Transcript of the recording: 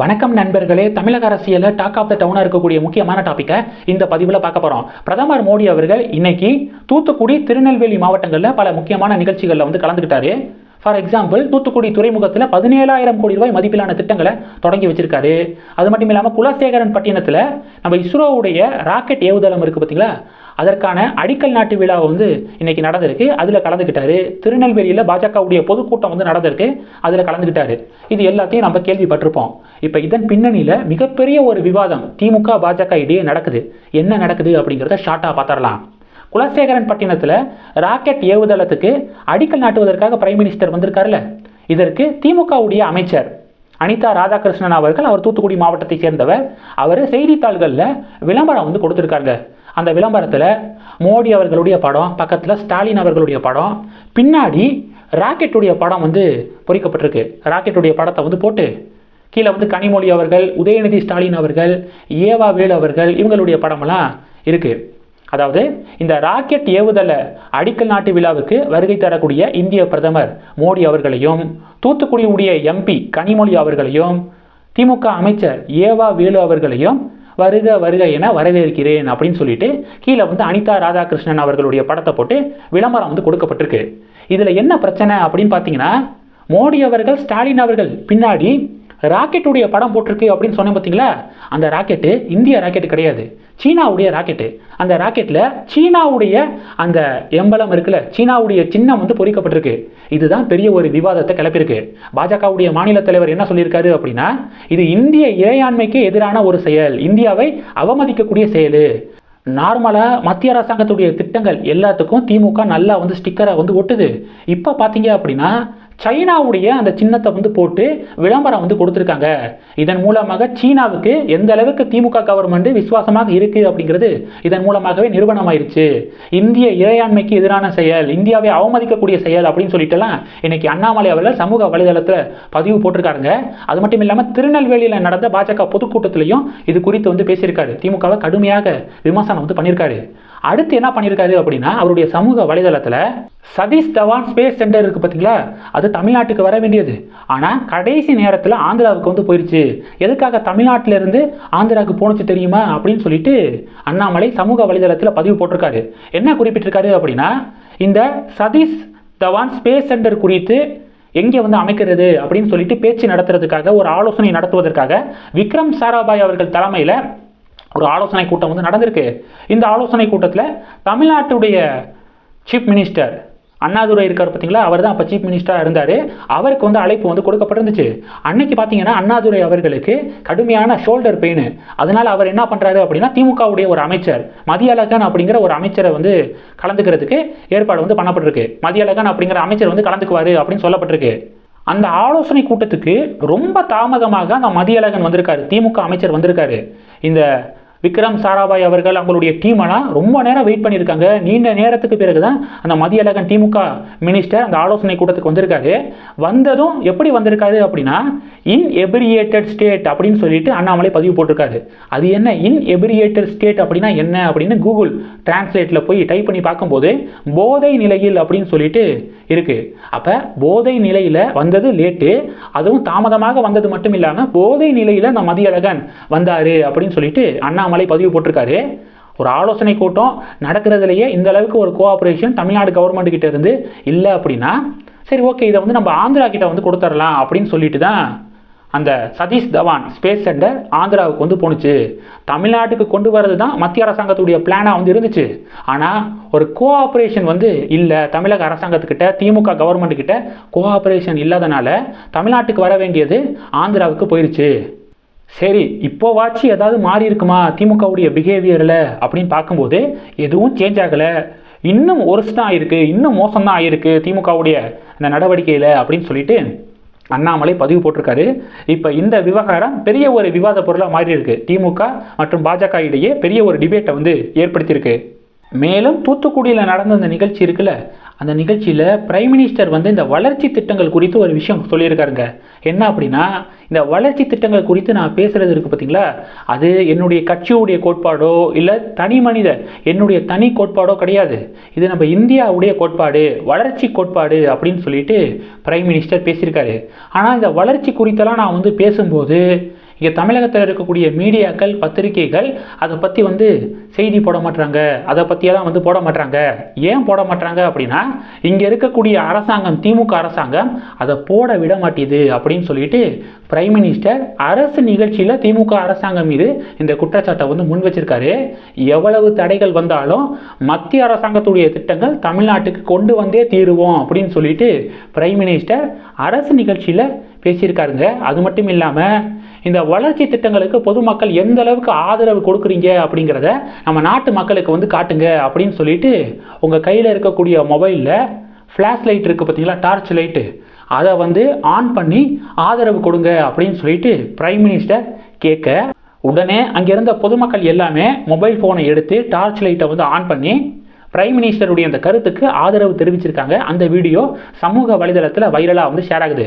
வணக்கம் நண்பர்களே. தமிழக அரசியலில் டாக் ஆஃப் த டவுனாக இருக்கக்கூடிய முக்கியமான டாப்பிக்கை இந்த பதிவில் பார்க்க போகிறோம் பிரதமர் மோடி அவர்கள் இன்னைக்கு தூத்துக்குடி திருநெல்வேலி மாவட்டங்களில் பல முக்கியமான நிகழ்ச்சிகளில் வந்து கலந்துக்கிட்டாரு. ஃபார் எக்ஸாம்பிள் தூத்துக்குடி துறைமுகத்தில் பதினேழாயிரம் கோடி ரூபாய் மதிப்பிலான திட்டங்களை தொடங்கி வச்சிருக்காரு. அது மட்டும் இல்லாமல் குலசேகரன் பட்டினத்தில் நம்ம இஸ்ரோவுடைய ராக்கெட் ஏவுதளம் இருக்குது பார்த்தீங்களா அதற்கான அடிக்கல் நாட்டு விழா வந்து இன்னைக்கு நடந்திருக்கு. அதில் கலந்துக்கிட்டாரு திருநெல்வேலியில் பாஜகவுடைய பொதுக்கூட்டம் வந்து நடந்திருக்கு. அதில் கலந்துக்கிட்டாரு இது எல்லாத்தையும் நம்ம கேள்விப்பட்டிருப்போம். இப்போ இதன் பின்னணியில் மிகப்பெரிய ஒரு விவாதம் திமுக பாஜக இடையே நடக்குது. என்ன நடக்குது அப்படிங்கிறத ஷார்ட்டாக பார்த்துடலாம். குலசேகரன் பட்டினத்தில் ராக்கெட் ஏவுதளத்துக்கு அடிக்கல் நாட்டுவதற்காக பிரைம் மினிஸ்டர் வந்திருக்காருல்ல? இதற்கு திமுகவுடைய அமைச்சர் அனிதா ராதாகிருஷ்ணன் அவர்கள் அவர் தூத்துக்குடி மாவட்டத்தை சேர்ந்தவர் அவர் செய்தித்தாள்களில் விளம்பரம் வந்து கொடுத்துருக்காங்க அந்த விளம்பரத்தில் மோடி அவர்களுடைய படம் பக்கத்தில் ஸ்டாலின் அவர்களுடைய படம் பின்னாடி ராக்கெட்டுடைய படம் வந்து பொறிக்கப்பட்டிருக்கு. ராக்கெட்டுடைய படத்தை வந்து போட்டு கீழே வந்து கனிமொழி அவர்கள் உதயநிதி ஸ்டாலின் அவர்கள் ஏவா வேலு அவர்கள் இவங்களுடைய படமெல்லாம் இருக்குது அதாவது இந்த ராக்கெட் ஏவுதள அடிக்கல் நாட்டு விழாவுக்கு வருகை தரக்கூடிய இந்திய பிரதமர் மோடி அவர்களையும் தூத்துக்குடியுடைய எம்பி கனிமொழி அவர்களையும் திமுக அமைச்சர் ஏவா வேலு அவர்களையும் வருக வருக என வரவேற்கிறேன் அப்படின்னு சொல்லிட்டு கீழே வந்து அனிதா ராதாகிருஷ்ணன் அவர்களுடைய படத்தை போட்டு விளம்பரம் வந்து கொடுக்கப்பட்டிருக்கு. இதில் என்ன பிரச்சனை அப்படின்னு பார்த்தீங்கன்னா மோடி அவர்கள் ஸ்டாலின் அவர்கள் பின்னாடி ராக்கெட்டுடைய படம் போட்டிருக்கு அப்படின்னு சொன்னேன் பார்த்தீங்களா அந்த ராக்கெட்டு இந்திய ராக்கெட்டு கிடையாது. சீனாவுடைய ராக்கெட்டு. அந்த ராக்கெட்டில் சீனாவுடைய அந்த எம்பலம் இருக்குல்ல சீனாவுடைய சின்னம் வந்து பொறிக்கப்பட்டிருக்கு. இதுதான் பெரிய ஒரு விவாதத்தை கிளப்பியிருக்கு. பாஜகவுடைய மாநில தலைவர் என்ன சொல்லியிருக்காரு அப்படின்னா இது இந்திய இறையாண்மைக்கு எதிரான ஒரு செயல். இந்தியாவை அவமதிக்கக்கூடிய செயல். நார்மலாக மத்திய அரசாங்கத்துடைய திட்டங்கள் எல்லாத்துக்கும் திமுக நல்லா வந்து ஸ்டிக்கரை வந்து ஒட்டுது. இப்போ பார்த்தீங்க அப்படின்னா சைனாவுடைய அந்த சின்னத்தை வந்து போட்டு விளம்பரம் வந்து கொடுத்துருக்காங்க. இதன் மூலமாக சீனாவுக்கு எந்த அளவுக்கு திமுக கவர்மெண்ட் விசுவாசமாக இருக்குது அப்படிங்கிறது இதன் மூலமாகவே நிறுவனமாயிருச்சு. இந்திய இறையாண்மைக்கு எதிரான செயல் இந்தியாவை அவமதிக்கக்கூடிய செயல் அப்படின்னு சொல்லிட்டுலாம் இன்னைக்கு அண்ணாமலை அவர்கள் சமூக வலைதளத்தில் பதிவு போட்டிருக்காருங்க. அது மட்டும் இல்லாமல் திருநெல்வேலியில் நடந்த பாஜக பொதுக்கூட்டத்திலையும் இது குறித்து வந்து பேசியிருக்காரு. திமுகவை கடுமையாக விமர்சனம் வந்து பண்ணியிருக்காரு. அடுத்து என்ன பண்ணியிருக்காரு அப்படின்னா அவருடைய சமூக வலைதளத்தில் சதீஷ் தவான் ஸ்பேஸ் சென்டர் இருக்குது பார்த்தீங்களா அது தமிழ்நாட்டுக்கு வர வேண்டியது. ஆனால் கடைசி நேரத்தில் ஆந்திராவுக்கு வந்து போயிடுச்சு எதுக்காக தமிழ்நாட்டிலேருந்து ஆந்திராவுக்கு போணுச்சு தெரியுமா? அப்படின்னு சொல்லிட்டு அண்ணாமலை சமூக வலைதளத்தில் பதிவு போட்டிருக்காரு. என்ன குறிப்பிட்டிருக்காரு அப்படின்னா இந்த சதீஷ் தவான் ஸ்பேஸ் சென்டர் குறித்து எங்கே வந்து அமைக்கிறது அப்படின்னு சொல்லிட்டு பேச்சு நடத்துறதுக்காக ஒரு ஆலோசனை நடத்துவதற்காக விக்ரம் சாராபாய் அவர்கள் தலைமையில் ஒரு ஆலோசனை கூட்டம் வந்து நடந்திருக்கு. இந்த ஆலோசனை கூட்டத்தில் தமிழ்நாட்டுடைய சீஃப் மினிஸ்டர் அண்ணாதுரை இருக்கார் பார்த்தீங்களா அவர் தான் அப்போ சீஃப் மினிஸ்டராக இருந்தார். அவருக்கு வந்து அழைப்பு வந்து கொடுக்கப்பட்டிருந்துச்சு. அன்னைக்கு பார்த்தீங்கன்னா அண்ணாதுரை அவர்களுக்கு கடுமையான ஷோல்டர் பெயின் அதனால் அவர் என்ன பண்ணுறாரு அப்படின்னா திமுகவுடைய ஒரு அமைச்சர் மதியலகன் அப்படிங்கிற ஒரு அமைச்சரை வந்து கலந்துக்கிறதுக்கு ஏற்பாடு வந்து பண்ணப்பட்டிருக்கு. மதியலகன் அப்படிங்கிற அமைச்சர் வந்து கலந்துக்குவார் அப்படின்னு சொல்லப்பட்டிருக்கு. அந்த ஆலோசனை கூட்டத்துக்கு ரொம்ப தாமதமாக அந்த மதியழகன் வந்திருக்காரு. திமுக அமைச்சர் வந்திருக்காரு. இந்த விக்ரம் சாராபாய் அவர்கள் அவங்களுடைய டீமெல்லாம் ரொம்ப நேரம் வெயிட் பண்ணியிருக்காங்க. நீண்ட நேரத்துக்கு பிறகு தான் அந்த மதியழகன் திமுக மினிஸ்டர் அந்த ஆலோசனை கூட்டத்துக்கு வந்திருக்காரு. வந்ததும் எப்படி வந்திருக்காரு அப்படின்னா இன்எபிரியேட்டட் ஸ்டேட் அப்படின்னு சொல்லிட்டு அண்ணாமலை பதிவு போட்டிருக்காரு. அது என்ன? இன்எபிரியேட்டட் ஸ்டேட் அப்படின்னா என்ன அப்படின்னு கூகுள் டிரான்ஸ்லேட்டில் போய் டைப் பண்ணி பார்க்கும்போது போதை நிலையில் அப்படின்னு சொல்லிட்டு இருக்குது அப்போ போதை நிலையில் வந்தது லேட்டு அதுவும் தாமதமாக வந்தது மட்டும் இல்லாமல் போதை நிலையில் அந்த மதியழகன் வந்தார் அப்படின்னு சொல்லிட்டு அண்ணாமலை பதிவு போட்டிருக்காரு. ஒரு ஆலோசனை கூட்டம் நடக்கிறதுலையே இந்த அளவுக்கு ஒரு கோஆப்ரேஷன் தமிழ்நாடு கவர்மெண்ட் கிட்ட இருந்து இல்லை அப்படின்னா சரி ஓகே இதை வந்து நம்ம ஆந்திரா கிட்ட வந்து கொடுத்துடலாம் அப்படின்னு சொல்லிட்டு தான் அந்த சதீஷ் தவான் ஸ்பேஸ் சென்டர் ஆந்திராவுக்கு வந்து போணுச்சு. தமிழ்நாட்டுக்கு கொண்டு வரது தான் மத்திய அரசாங்கத்துடைய பிளானாக வந்து இருந்துச்சு. ஆனால் ஒரு கோஆப்ரேஷன் வந்து இல்லை. தமிழக அரசாங்கத்துக்கிட்ட திமுக கவர்மெண்ட்டுக்கிட்ட கோஆப்ரேஷன் இல்லாதனால தமிழ்நாட்டுக்கு வர வேண்டியது ஆந்திராவுக்கு போயிடுச்சு சரி இப்போவாச்சு ஏதாவது மாறி இருக்குமா? திமுகவுடைய பிஹேவியரில் அப்படின்னு பார்க்கும்போது எதுவும் சேஞ்ச் ஆகலை. இன்னும் ஒர்ஸ் தான் ஆயிருக்கு. இன்னும் மோசம் தான் ஆயிருக்கு திமுகவுடைய அந்த நடவடிக்கையில் அப்படின்னு சொல்லிட்டு அண்ணாமலை பதிவு போட்டிருக்காரு. இப்போ இந்த விவகாரம் பெரிய ஒரு விவாத பொருளாக மாறி இருக்கு திமுக மற்றும் பாஜக இடையே பெரிய ஒரு டிபேட்டை வந்து ஏற்படுத்தியிருக்கு. மேலும் தூத்துக்குடியில் நடந்த அந்த நிகழ்ச்சி இருக்குல்ல அந்த நிகழ்ச்சியில் பிரைம் மினிஸ்டர் வந்து இந்த வளர்ச்சி திட்டங்கள் குறித்து ஒரு விஷயம் சொல்லியிருக்காருங்க. என்ன அப்படின்னா இந்த வளர்ச்சி திட்டங்கள் குறித்து நான் பேசுகிறது இருக்குது பார்த்தீங்களா அது என்னுடைய கட்சியுடைய கோட்பாடோ இல்லை தனி மனித என்னுடைய தனி கோட்பாடோ கிடையாது. இது நம்ம இந்தியாவுடைய கோட்பாடு வளர்ச்சி கோட்பாடு அப்படின்னு சொல்லிட்டு பிரைம் மினிஸ்டர் பேசியிருக்காரு. ஆனால் இந்த வளர்ச்சி குறித்தெல்லாம் நான் வந்து பேசும்போது இங்கே தமிழகத்தில் இருக்கக்கூடிய மீடியாக்கள் பத்திரிகைகள் அதை பற்றி வந்து செய்தி போட மாட்டாங்க அதை பற்றியெல்லாம் வந்து போட மாட்டாங்க ஏன் போட மாட்டாங்க அப்படின்னா இங்கே இருக்கக்கூடிய அரசாங்கம் திமுக அரசாங்கம் அதை போட விட மாட்டேது அப்படின்னு சொல்லிட்டு பிரைம் மினிஸ்டர் அரசு நிகழ்ச்சியில் திமுக அரசாங்கம் மீது இந்த குற்றச்சாட்டை வந்து முன் வச்சிருக்காரு. எவ்வளவு தடைகள் வந்தாலும் மத்திய அரசாங்கத்துடைய திட்டங்கள் தமிழ்நாட்டுக்கு கொண்டு வந்தே தீருவோம் அப்படின்னு சொல்லிட்டு பிரைம் மினிஸ்டர் அரசு நிகழ்ச்சியில் பேசியிருக்காருங்க. அது மட்டும் இல்லாமல் இந்த வளர்ச்சி திட்டங்களுக்கு பொதுமக்கள் எந்த அளவுக்கு ஆதரவு கொடுக்குறீங்க அப்படிங்கிறத நம்ம நாட்டு மக்களுக்கு வந்து காட்டுங்க அப்படின்னு சொல்லிட்டு உங்கள் கையில் இருக்கக்கூடிய மொபைலில் ஃப்ளாஷ் லைட் இருக்குது பார்த்தீங்களா? டார்ச் லைட்டு அதை வந்து ஆன் பண்ணி ஆதரவு கொடுங்க அப்படின்னு சொல்லிட்டு பிரைம் மினிஸ்டர் கேட்க உடனே அங்கே இருந்த பொதுமக்கள் எல்லாமே மொபைல் ஃபோனை எடுத்து டார்ச் லைட்டை வந்து ஆன் பண்ணி பிரைம் மினிஸ்டருடைய அந்த கருத்துக்கு ஆதரவு தெரிவிச்சிருக்காங்க. அந்த வீடியோ சமூக வலைதளத்தில் வைரலாக வந்து ஷேர் ஆகுது.